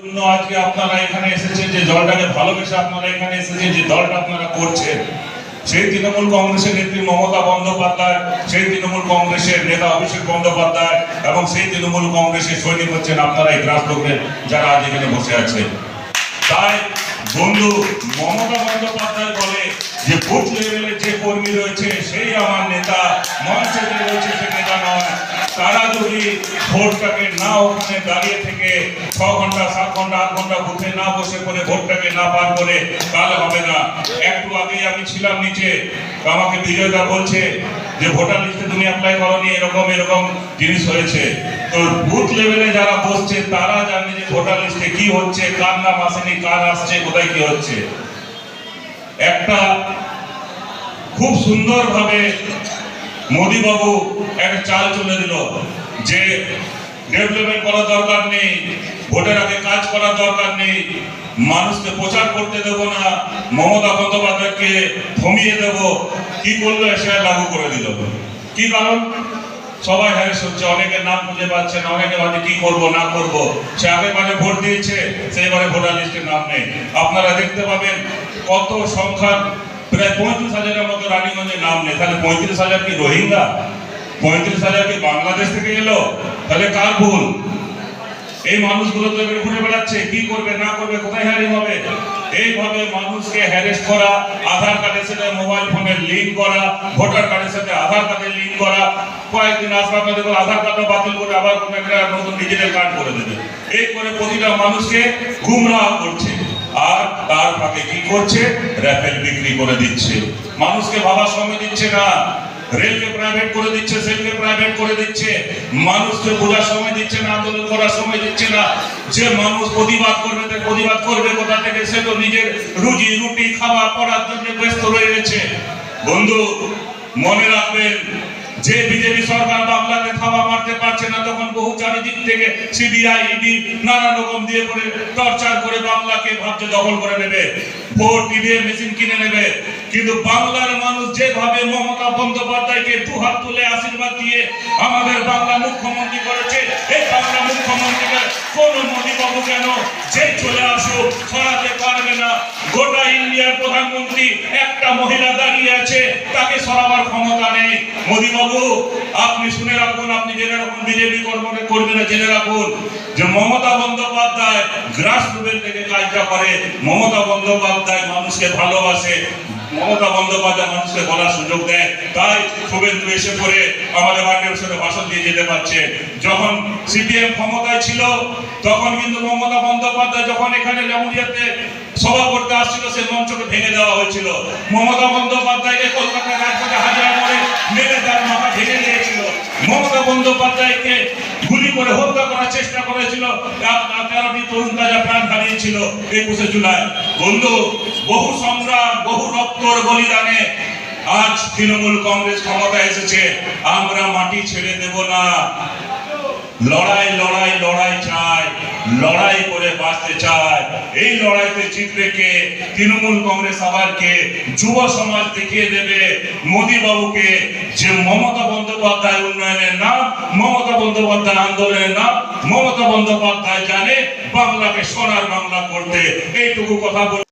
আজকে আপনারা এখানে এসেছেন, যে দলটাকে ভালোবেসে আপনারা এখানে এসেছেন, যে দলটা আপনারা করছেন। সেই তৃণমূল কংগ্রেসের নেত্রী মমতা বন্দ্যোপাধ্যায়, সেই তৃণমূল কংগ্রেসের নেতা অভিষেক বন্দ্যোপাধ্যায় এবং সেই তৃণমূল কংগ্রেসের সৈনিক হচ্ছেন আপনারা এই গ্রাস লোকের যারা আজ এখানে বসে আছেন তাই বন্ধু, মমতা বন্দ্যোপাধ্যায় বলে যে বুথ লেভেলে যে তারা যদি ভোটটাকে না ওখানে দাঁড়িয়ে থেকে ছ ঘণ্টা, সাত ঘণ্টা, আট ঘণ্টা বুথে না বসে করে ভোটটাকে না পার করে তাহলে হবে না। একটু আগেই আমি ছিলাম নিচে। আমাকে বিজয়দা বলছে যে, ভোটার লিস্টে তুমি অ্যাপ্লাই করনি, এরকম এরকম জিনিস হয়েছে। তো বুথ লেভেলে যারা বসছে, তারা জানে যে ভোটার লিস্টে কি হচ্ছে, কার নাম আসেনি, কার আসছে, কোথায় কি হচ্ছে। একটা খুব সুন্দরভাবে মোদিবাবু একটা চাল চলে দিল যে ডেভেলপমেন্ট করার দরকার নেই, ভোটের আগে কাজ করার দরকার নেই, মানুষকে প্রচার করতে দেব না, মমতা বন্দ্যোপাধ্যায়কে থমিয়ে দেব। কি করল সে লাগু করে দিল। কি কারণ? সবাই হ্যারেস হচ্ছে অনেকের নাম খুঁজে পাচ্ছে না, অনেকে ভাবে কি করব, না করব। সে আগেবারে ভোট দিয়েছে সেইবারে ভোটার লিস্টে নাম নেই। আপনারা দেখতে পাবেন কত সংখ্যা প্রায় পঁয়ত্রিশ হাজারের মতো নাম নেই। তাহলে পঁয়ত্রিশ হাজার কি রোহিঙ্গা? পঁয়ত্রিশ হাজার কি বাংলাদেশ থেকে এলো? তাহলে কার ভুল? এই মানুষগুলো তো এবার ঘুরে বেড়াচ্ছে। কি করবে, না করবে, কোথায় হ্যারিং হবে? এইভাবে মানুষকে হ্যারেস করা, আধার কার্ডের সাথে মোবাইল ফোনের লিঙ্ক করা ভোটার কার্ডের সাথে আধার কার্ডের লিঙ্ক করা, কয়েকদিন আধার কার্ডটা বাতিল করে আবার কোনো একটা নতুন ডিজিটাল কার্ড করে দেবে। এই করে প্রতিটা মানুষকে গুমরাহ করছে। ফাঁকে কি করছে? র্যাপেল বিক্রি করে দিচ্ছে। মানুষকে ভাবার সময় দিচ্ছে না। রেলকে প্রাইভেট করে দিচ্ছে, সেলকে প্রাইভেট করে দিচ্ছে। মানুষকে বোঝার সময় দিচ্ছে না, আন্দোলন করার সময় দিচ্ছে না। যে মানুষ প্রতিবাদ করবে, তার প্রতিবাদ করবে কোথা থেকে? সে তো নিজের রুজি, রুটি খাওয়া পড়ার জন্য ব্যস্ত রয়ে গেছে। বন্ধু, মনে রাখবেন যে বিজেপি সরকার বাংলাতে থাবা মারতে পারছে না, তখন বহু চারিদিক থেকে সিবিআই, ইডি নানা রকম দিয়ে করে টর্চার করে বাংলাকে ভাবছে দখল করে নেবে। ভোট ইভিএম মেশিন কিনে নেবে। কিন্তু বাংলার মানুষ যেভাবে মমতা বন্দ্যোপাধ্যায়কে দুহাত তুলে আশীর্বাদ দিয়ে আমাদের বাংলা মুখ্যমন্ত্রী করেছে, এই বাংলা মুখ্যমন্ত্রীকে কোন মোদীবাবু কেন যে চলে আসুক, সরাতে পারবে না। গোটা ইন্ডিয়ার প্রধানমন্ত্রী একটা মহিলা দাঁড়িয়ে আছে, তাকে সরাবার মোদীবাবু আপনি শুনে রাখুন, আপনি জেনে রাখুন, বিজেপি কর্মকে কর্মীরা জেনে রাখুন যে মমতা বন্দ্যোপাধ্যায় গ্রাস রুটের থেকে কাজটা করে। মমতা বন্দ্যোপাধ্যায় মানুষকে ভালোবাসে। মমতা বন্দ্যোপাধ্যায় মানুষকে বলার সুযোগ দেয়। তাই শুভেন্দু এসে করে আমাদের মাননীয় সাথে ভাষণ দিয়ে যেতে পারছে। যখন সিপিএম ক্ষমতায় ছিল, তখন কিন্তু মমতা বন্দ্যোপাধ্যায় যখন এখানে জামুরিয়াতে সভা করতে আসছিল, সেই মঞ্চকে ভেঙে দেওয়া হয়েছিল। মমতা বন্দ্যোপাধ্যায়কে বন্দ্যোপাধ্যায়কে গুলি করে হত্যা করার চেষ্টা করেছিল। তরুণ প্রাণ হারিয়েছিল একুশে জুলাই। বন্ধু, বহু সংগ্রাম, বহু রক্তর বলিদানে আজ তৃণমূল কংগ্রেস ক্ষমতা এসেছে। আমরা মাটি ছেড়ে দেব না। লড়াই লড়াই লড়াই লড়াই করে বাঁচতে চায়। এই লড়াইতে জিতবে কে? তৃণমূল কংগ্রেস আবার কে? যুব সমাজ দেখিয়ে দেবে মোদী বাবুকে যে মমতা বন্দ্যোপাধ্যায় উন্নয়নের নাম, মমতা বন্দ্যোপাধ্যায় আন্দোলনের নাম, মমতা বন্দ্যোপাধ্যায় জানে বাংলাকে সোনার বাংলা করতে। এইটুকু কথা বল